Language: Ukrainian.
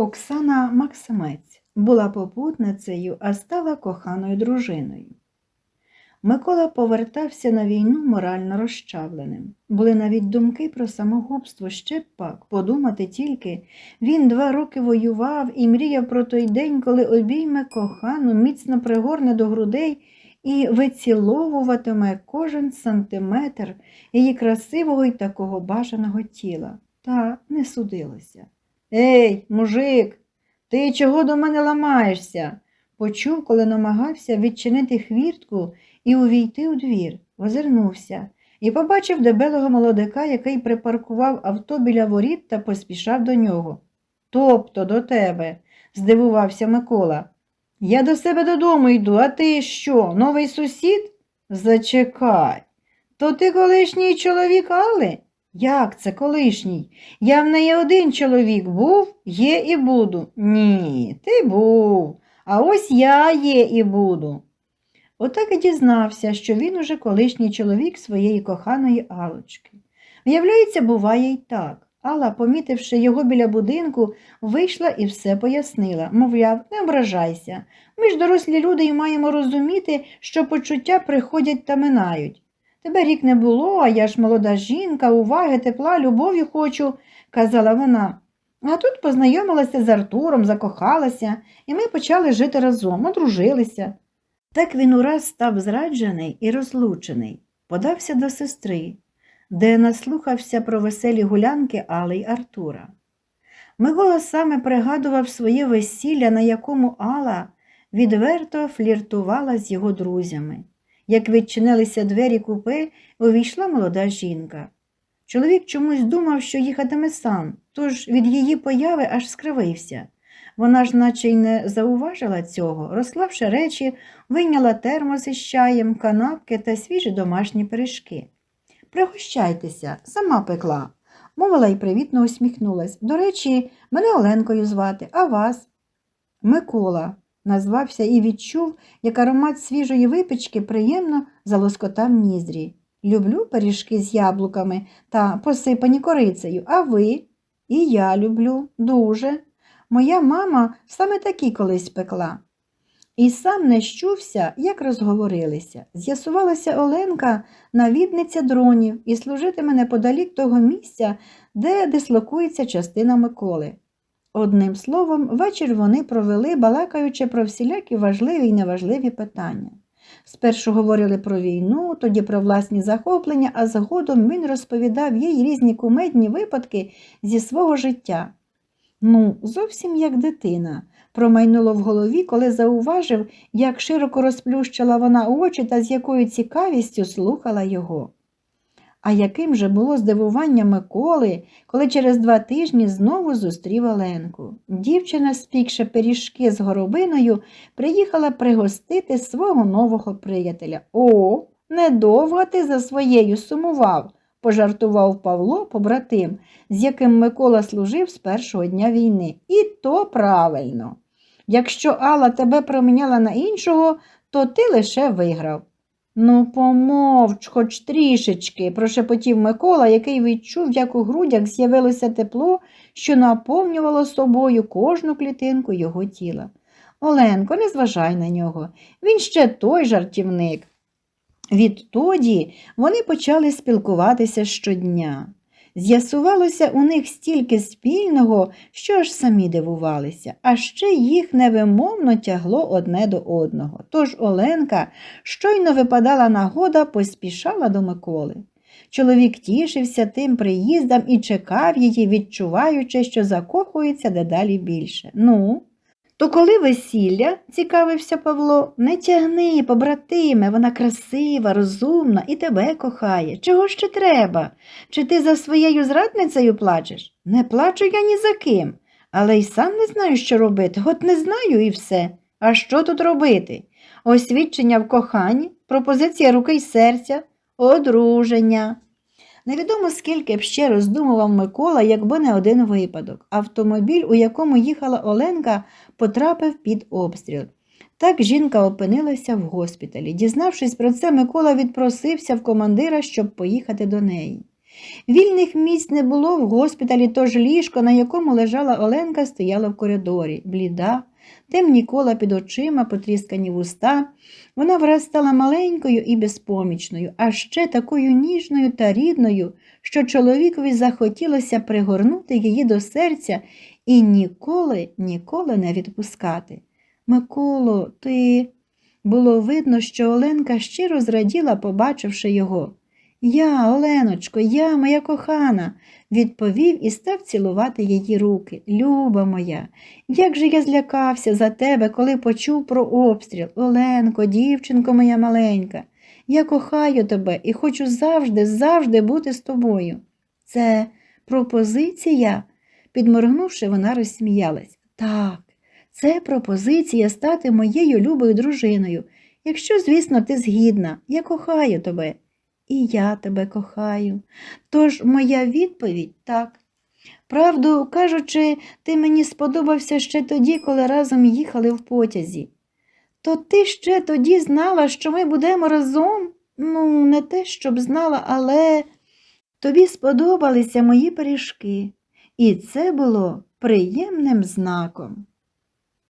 Оксана Максимець була попутницею, а стала коханою дружиною. Микола повертався на війну морально розчавленим. Були навіть думки про самогубство, ще б пак, подумати тільки. Він два роки воював і мріяв про той день, коли обійме кохану, міцно пригорне до грудей і виціловуватиме кожен сантиметр її красивого й такого бажаного тіла. Та не судилося. Ей, мужик, ти чого до мене ламаєшся? Почув, коли намагався відчинити хвіртку і увійти у двір, озирнувся і побачив дебелого молодика, який припаркував авто біля воріт та поспішав до нього. Тобто до тебе, здивувався Микола. Я до себе додому йду, а ти що, новий сусід? Зачекай. То ти колишній чоловік Алли? Як це колишній? Я в неї один чоловік був, є і буду. Ні, ти був. А ось я є і буду. Отак і дізнався, що він уже колишній чоловік своєї коханої Алочки. Виявляється, буває й так. Алла, помітивши його біля будинку, вийшла і все пояснила. Мовляв, не ображайся. Ми ж дорослі люди і маємо розуміти, що почуття приходять та минають. Тебе рік не було, а я ж молода жінка, уваги, тепла, любові хочу, казала вона. А тут познайомилася з Артуром, закохалася, і ми почали жити разом, одружилися. Так він ураз став зраджений і розлучений, подався до сестри, де наслухався про веселі гулянки Али й Артура. Микола саме пригадував своє весілля, на якому Алла відверто фліртувала з його друзями. Як відчинилися двері купе, увійшла молода жінка. Чоловік чомусь думав, що їхатиме сам, тож від її появи аж скривився. Вона ж наче й не зауважила цього, розклавши речі, вийняла термос із чаєм, канапки та свіжі домашні пиріжки. Пригощайтеся, сама пекла, мовила і привітно усміхнулась. До речі, мене Оленкою звати, а вас? Микола, назвався і відчув, як аромат свіжої випічки приємно залоскотав ніздрі. Люблю пиріжки з яблуками та посипані корицею, а ви? І я люблю, дуже. Моя мама саме такі колись пекла. І сам не щувся, як розговорилися. З'ясувалася Оленка, навідниця дронів, і служитиме неподалік того місця, де дислокується частина Миколи. Одним словом, вечір вони провели, балакаючи про всілякі важливі і неважливі питання. Спершу говорили про війну, тоді про власні захоплення, а згодом він розповідав їй різні кумедні випадки зі свого життя. Ну, зовсім як дитина, промайнуло в голові, коли зауважив, як широко розплющила вона очі та з якою цікавістю слухала його. А яким же було здивування Миколи, коли через два тижні знову зустрів Оленку. Дівчина, спікши пиріжки з горобиною, приїхала пригостити свого нового приятеля. О, недовго ти за своєю сумував, пожартував Павло побратим, з яким Микола служив з першого дня війни. І то правильно. Якщо Алла тебе проміняла на іншого, то ти лише виграв. Ну, помовч, хоч трішечки, прошепотів Микола, який відчув, як у грудях з'явилося тепло, що наповнювало собою кожну клітинку його тіла. Оленко, не зважай на нього, він ще той жартівник. Відтоді вони почали спілкуватися щодня. З'ясувалося у них стільки спільного, що аж самі дивувалися, а ще їх невимовно тягло одне до одного. Тож Оленка, щойно випадала нагода, поспішала до Миколи. Чоловік тішився тим приїздом і чекав її, відчуваючи, що закохується дедалі більше. Ну, то коли весілля, цікавився Павло, не тягни, побратиме, вона красива, розумна і тебе кохає. Чого ще треба? Чи ти за своєю зрадницею плачеш? Не плачу я ні за ким, але й сам не знаю, що робити, от не знаю і все. А що тут робити? Освідчення в коханні, пропозиція руки й серця, одруження. Невідомо скільки б ще роздумував Микола, якби не один випадок. Автомобіль, у якому їхала Оленка, потрапив під обстріл. Так жінка опинилася в госпіталі. Дізнавшись про це, Микола відпросився в командира, щоб поїхати до неї. Вільних місць не було в госпіталі, тож ліжко, на якому лежала Оленка, стояло в коридорі, бліда, темні кола під очима, потріскані вуста. Вона враз стала маленькою і безпомічною, а ще такою ніжною та рідною, що чоловікові захотілося пригорнути її до серця і ніколи, ніколи не відпускати. Миколо, ти. Було видно, що Оленка щиро зраділа, побачивши його. Я, Оленочко, я, моя кохана, відповів і став цілувати її руки. Люба моя, як же я злякався за тебе, коли почув про обстріл. Оленко, дівчинко моя маленька, я кохаю тебе і хочу завжди, завжди бути з тобою. Це пропозиція? Підморгнувши, вона розсміялась. Так, це пропозиція стати моєю любою дружиною. Якщо, звісно, ти згідна, я кохаю тебе. І я тебе кохаю. Тож моя відповідь так. Правду кажучи, ти мені сподобався ще тоді, коли разом їхали в потязі. То ти ще тоді знала, що ми будемо разом? Ну, не те, щоб знала, але тобі сподобалися мої пиріжки, і це було приємним знаком.